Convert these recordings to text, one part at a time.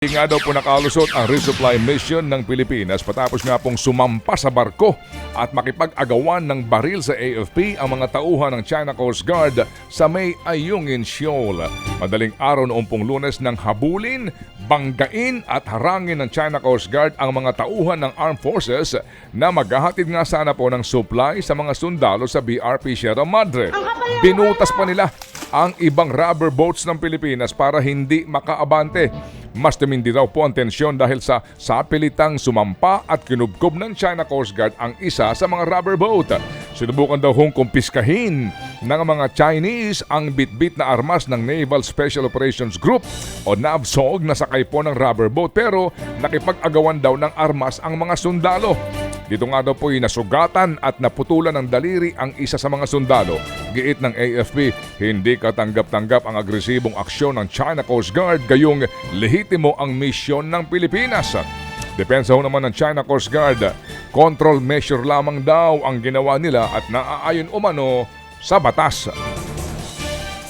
Hindi nga daw po nakalusot ang resupply mission ng Pilipinas patapos nga pong sumampa sa barko at makipag-agawan ng baril sa AFP ang mga tauhan ng China Coast Guard sa May Ayungin Shoal. Madaling araw noong pong lunes nang habulin, banggain at harangin ng China Coast Guard ang mga tauhan ng Armed Forces na maghahatid nga sana po ng supply sa mga sundalo sa BRP Sierra Madre. Binutas pa nila ang ibang rubber boats ng Pilipinas para hindi makaabante. Mas tumindi raw po ang tensyon dahil sa sapilitang sumampa at kinubkob ng China Coast Guard ang isa sa mga rubber boat. Sinubukan daw hong kumpiskahin ng mga Chinese ang bitbit na armas ng Naval Special Operations Group o NAVSOG na sakay po ng rubber boat pero nakipag-agawan daw ng armas ang mga sundalo. Dito nga daw po nasugatan at naputulan ng daliri ang isa sa mga sundalo. Giit ng AFP, hindi katanggap-tanggap ang agresibong aksyon ng China Coast Guard gayong lehitimo ang misyon ng Pilipinas. Depensa ho naman ng China Coast Guard, control measure lamang daw ang ginawa nila at naaayon umano sa batas.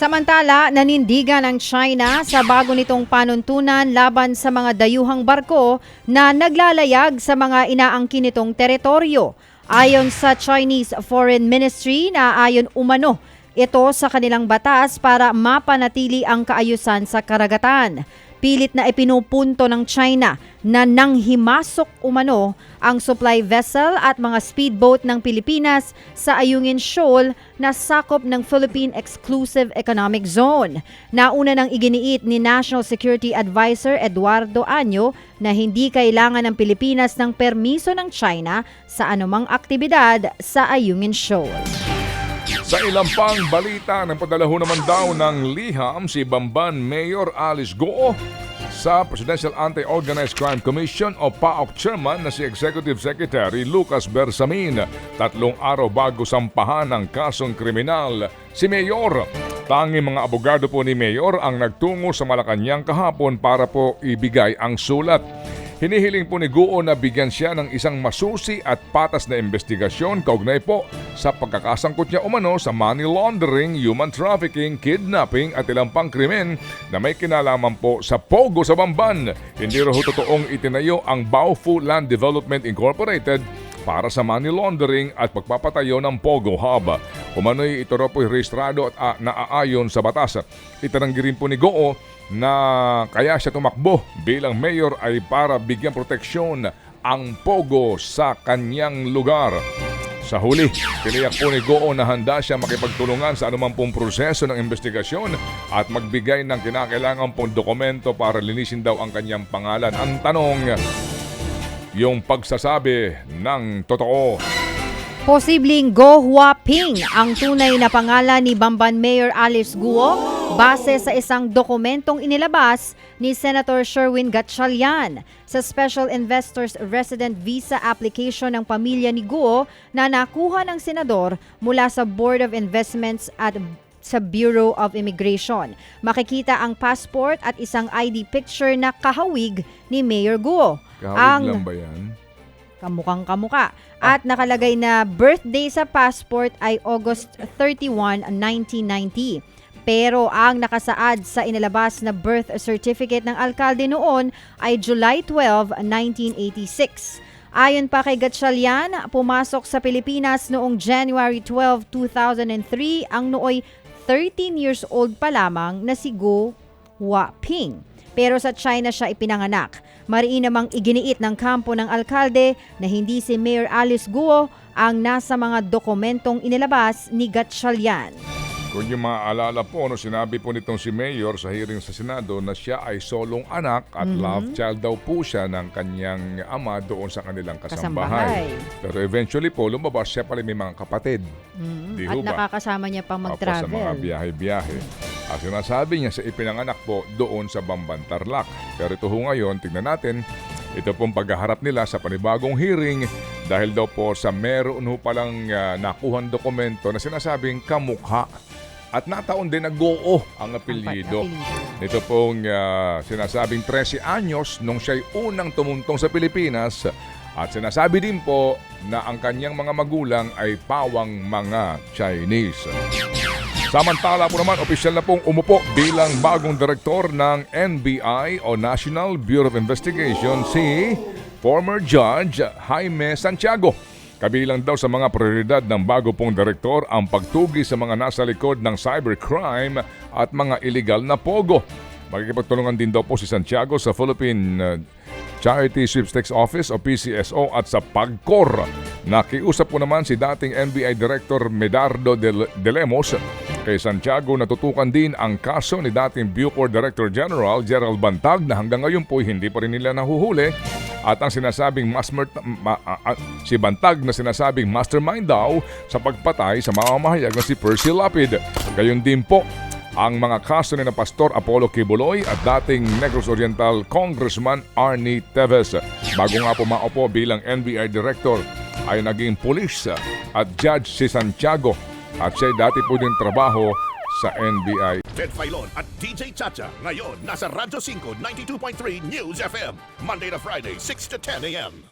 Samantala, nanindigan ang China sa bago nitong panuntunan laban sa mga dayuhang barko na naglalayag sa mga inaangkin nitong teritoryo. Ayon sa Chinese Foreign Ministry na ayon umano ito sa kanilang batas para mapanatili ang kaayusan sa karagatan. Pilit na ipinupunto ng China na nanghimasok umano ang supply vessel at mga speedboat ng Pilipinas sa Ayungin Shoal na sakop ng Philippine Exclusive Economic Zone. Nauna nang iginiit ni National Security Advisor Eduardo Año na hindi kailangan ng Pilipinas ng permiso ng China sa anumang aktibidad sa Ayungin Shoal. Sa ilang pang balita, nagpadala ho naman daw ng liham si Bamban Mayor Alice Goo sa Presidential Anti-Organized Crime Commission o PAOK Chairman na si Executive Secretary Lucas Bersamin. Tatlong araw bago sampahan ng kasong kriminal si Mayor. Tanging mga abogado po ni Mayor ang nagtungo sa Malacanang kahapon para po ibigay ang sulat. Hinihiling po ni Guo na bigyan siya ng isang masusi at patas na investigasyon kaugnay po sa pagkakasangkot niya umano sa money laundering, human trafficking, kidnapping at ilang pang krimen na may kinalaman po sa Pogo sa Bamban. Hindi raw totoong itinayo ang Baofu Land Development Incorporated para sa money laundering at pagpapatayo ng Pogo Hub. Umano'y ito raw po'y rehistrado at uh, naaayon sa batas. Itananggi rin po ni Goo na kaya siya tumakbo bilang mayor ay para bigyan proteksyon ang Pogo sa kanyang lugar. Sa huli, tiniyak po ni Goo na handa siya makipagtulungan sa anumang pong proseso ng investigasyon at magbigay ng kinakailangan pong dokumento para linisin daw ang kanyang pangalan. Ang tanong, yung pagsasabi ng totoo. Posibleng Go Huaping ang tunay na pangalan ni Bamban Mayor Alice Guo base sa isang dokumentong inilabas ni Senator Sherwin Gatchalian sa Special Investors Resident Visa application ng pamilya ni Guo na nakuha ng senador mula sa Board of Investments at sa Bureau of Immigration. Makikita ang passport at isang ID picture na kahawig ni Mayor Guo. Kahawig lang ba yan? Kamukang kamuka. At nakalagay na birthday sa passport ay August 31, 1990. Pero ang nakasaad sa inilabas na birth certificate ng alkalde noon ay July 12, 1986. Ayon pa kay Gatchalian, pumasok sa Pilipinas noong January 12, 2003 ang nooy 13 years old pa lamang na si Go Huaping. Pero sa China siya ipinanganak. Mariin namang iginiit ng kampo ng alkalde na hindi si Mayor Alice Guo ang nasa mga dokumentong inilabas ni Gatchalian. Kung yung maaalala po, no, sinabi po nitong si Mayor sa hearing sa Senado na siya ay solong anak at love child daw po siya ng kanyang ama doon sa kanilang kasambahay. Kasambahay. Pero eventually po, lumabas siya pala may mga kapatid. Di At ba? nakakasama niya pang Opo, sa mga mag-travel. biyahe-biyahe. At sinasabi niya sa ipinanganak po doon sa Bamban Tarlac. Pero ito ho ngayon, tingnan natin, ito pong paghaharap nila sa panibagong hearing dahil daw po sa meron ho palang uh, nakuhan dokumento na sinasabing kamukha at nataon din na Goo ang apelyido. Nito pong ah, sinasabing 13 anyos nung siya'y unang tumuntong sa Pilipinas at sinasabi din po na ang kanyang mga magulang ay pawang mga Chinese. Samantala po naman, opisyal na pong umupo bilang bagong direktor ng NBI o National Bureau of Investigation si former Judge Jaime Santiago. Kabilang daw sa mga prioridad ng bago pong direktor ang pagtugi sa mga nasa likod ng cybercrime at mga illegal na pogo. Magkikipagtulungan din daw po si Santiago sa Philippine uh, Charity Sweepstakes Office o PCSO at sa PAGCOR. Nakiusap po naman si dating NBI Director Medardo de, de kay Santiago natutukan din ang kaso ni dating Bucor Director General Gerald Bantag na hanggang ngayon po hindi pa rin nila nahuhuli at ang sinasabing mas ma- a- a- si Bantag na sinasabing mastermind daw sa pagpatay sa mamamahayag na si Percy Lapid. Gayon din po ang mga kaso ni na Pastor Apollo Kibuloy at dating Negros Oriental Congressman Arnie Teves. Bago nga po maupo bilang NBI Director ay naging pulis at judge si Santiago at siya dati po din trabaho sa NBI. Ted Filon at DJ Chacha. Ngayon, nasa Radyo 5, 92.3 News FM. Monday to Friday, 6 to 10 a.m.